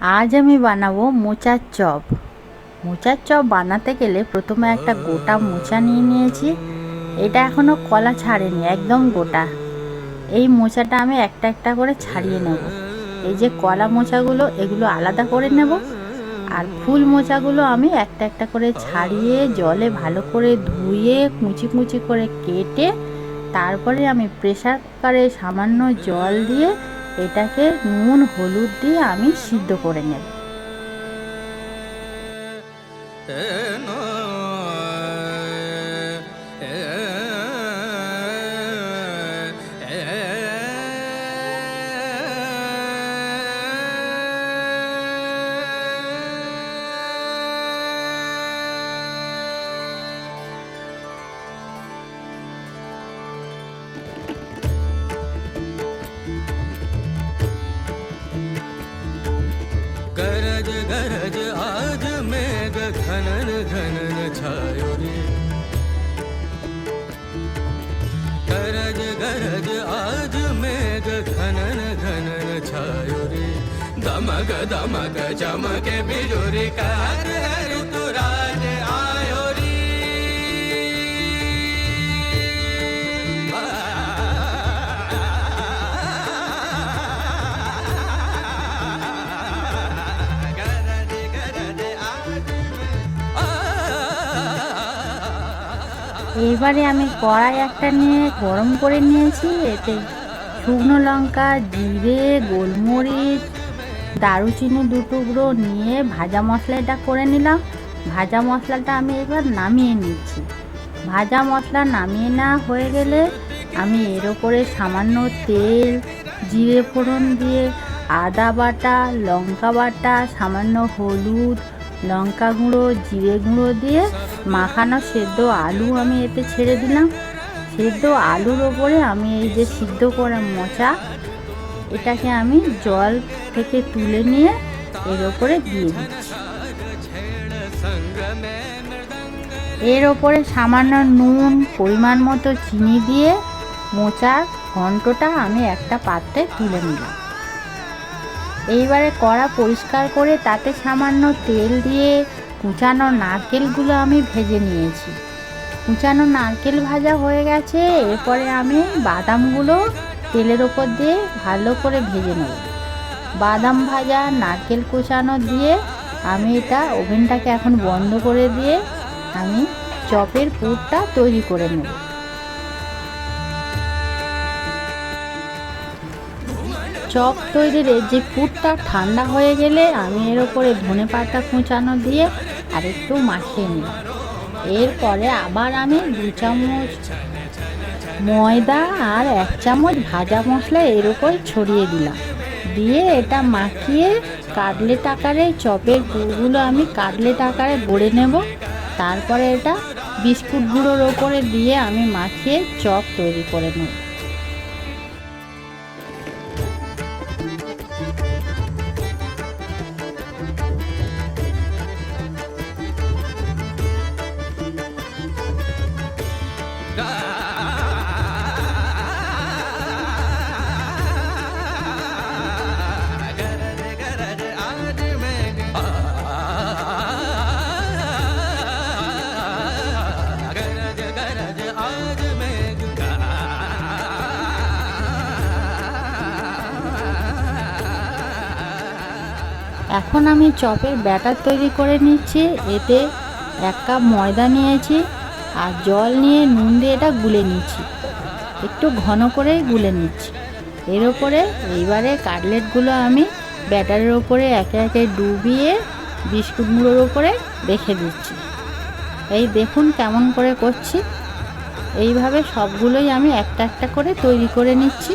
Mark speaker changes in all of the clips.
Speaker 1: আজ আমি বানাবো মোচার চপ। মোচার চপ বানাতে গেলে প্রথমে একটা গোটা মোচা নিয়ে নিয়েছি। এটা এখনও কলা ছাড়েনি, একদম গোটা। এই মোচাটা আমি একটা একটা করে ছাড়িয়ে নেব। এই যে কলা মোচাগুলো, এগুলো আলাদা করে নেব। আর ফুল মোচাগুলো আমি একটা একটা করে ছাড়িয়ে, জলে ভালো করে ধুয়ে, কুচি কুচি করে কেটে, তারপরে আমি প্রেসার কুকারে সামান্য জল দিয়ে এটাকে নুন হলুদ দিয়ে আমি সিদ্ধ করে নেব।
Speaker 2: मेघ घनन घनन छायो रे गरज गरज आज मेघ घनन घनन छायो रे दमक दमक चमके बिजुरी कार ऋतुराज आयो
Speaker 1: এবারে আমি কড়াই একটা নিয়ে গরম করে নিয়েছি, এতে শুকনো লঙ্কা, জিরে, গোলমরিচ, দারুচিনি দু টুকরো নিয়ে ভাজা মশলাটা করে নিলাম। ভাজা মশলাটা আমি এবার নামিয়ে নিচ্ছি। ভাজা মশলা নামিয়ে না হয়ে গেলে আমি এর ওপরে সামান্য তেল, জিরে ফোড়ন দিয়ে আদা বাটা, লঙ্কা বাটা, সামান্য হলুদ, লঙ্কা গুঁড়ো, জিরে গুঁড়ো দিয়ে মাখানো সেদ্ধ আলু আমি এতে ছেড়ে দিলাম। সেদ্ধ আলুর ওপরে আমি এই যে সিদ্ধ করা মোচা, এটাকে আমি জল থেকে তুলে নিয়ে এর ওপরে দিয়ে দিচ্ছি। এর ওপরে সামান্য নুন, পরিমাণ মতো চিনি দিয়ে মোচার ঘন্টটা আমি একটা পাত্রে তুলে নিলাম। এইবারে কড়া পরিষ্কার করে তাতে সামান্য তেল দিয়ে কুচানো নারকেলগুলো আমি ভেজে নিয়েছি। কুচানো নারকেল ভাজা হয়ে গেছে, এরপরে আমি বাদামগুলো তেলের ওপর দিয়ে ভালো করে ভেজে নেব। বাদাম ভাজা নারকেল কুচানো দিয়ে আমি এটা ওভেনটাকে এখন বন্ধ করে দিয়ে আমি চপের পুরটা তৈরি করে নেব। চপ তৈরির যে পুরটা ঠান্ডা হয়ে গেলে আমি এর ওপরে ধনে পাতা কুচানো দিয়ে আর একটু মাখিয়ে নিই এরপরে আবার আমি দু চামচ ময়দা আর এক চামচ ভাজা মশলা এর উপর ছড়িয়ে দিলাম। দিয়ে এটা মাখিয়ে কাটলেট আকারে চপের পুরগুলো আমি কাটলেট আকারে গড়ে নেব। তারপরে এটা বিস্কুট গুঁড়োর ওপরে দিয়ে আমি মাখিয়ে চপ তৈরি করে নেব। এখন আমি চপের ব্যাটার তৈরি করে নিচ্ছি। এতে এক কাপ ময়দা নিয়েছি। আর জল নিয়ে নুন দিয়ে এটা গুলে নিচ্ছি। একটু ঘন করে গুলে নিচ্ছি। এর ওপরে এইবারে কাটলেটগুলো আমি ব্যাটারের ওপরে একে একে ডুবিয়ে বিস্কুট গুঁড়োর ওপরে রেখে দিচ্ছি। এই দেখুন কেমন করে করছি। এইভাবে সবগুলোই আমি একটা একটা করে তৈরি করে নিচ্ছি।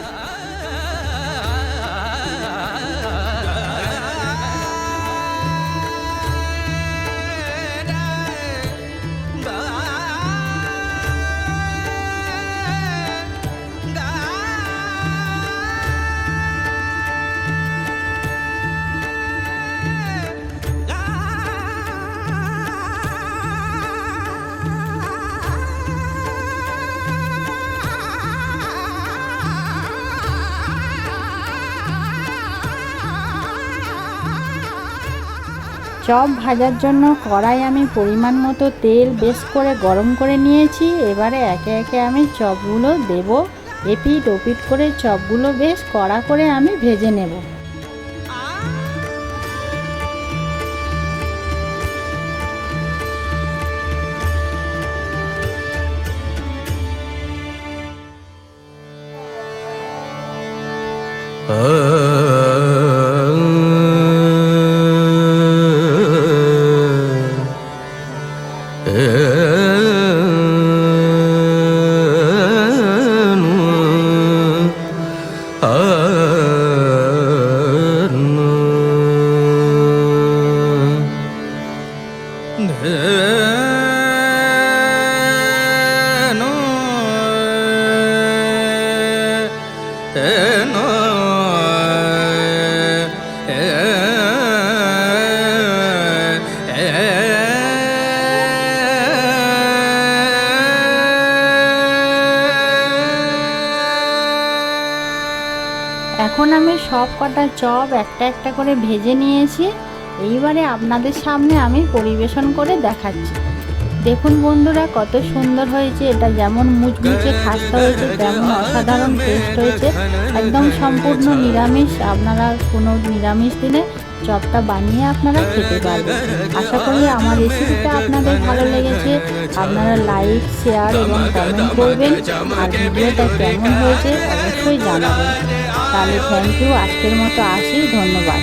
Speaker 1: চপ ভাজার জন্য কড়াই আমি পরিমাণ মতো তেল বেশ করে গরম করে নিয়েছি। এবারে একে একে আমি চপগুলো দেব। এপিট ওপিট করে চপগুলো বেশ কড়া করে আমি ভেজে নেব। এখন আমি সব কটা চপ একটা একটা করে ভেজে নিয়েছি এইবারে আপনাদের সামনে আমি পরিবেশন করে দেখাচ্ছি দেখুন বন্ধুরা কত সুন্দর হয়েছে। এটা যেমন মুচমুচে খাস্তা হয়েছে তেমন অসাধারণ টেস্ট হয়েছে। একদম সম্পূর্ণ নিরামিষ। আপনারা কোনো নিরামিষ দিনে চপটা বানিয়ে আপনারা খেতে পারবেন। আশা করি আমার রেসিপিটা আপনাদের ভালো লেগেছে। আপনারা লাইক শেয়ার এবং কমেন্ট করবেন। আর ভিডিওটা কেমন হয়েছে অবশ্যই জানাবেন। তাহলে থ্যাংক ইউ আজকের মতো আসি ধন্যবাদ।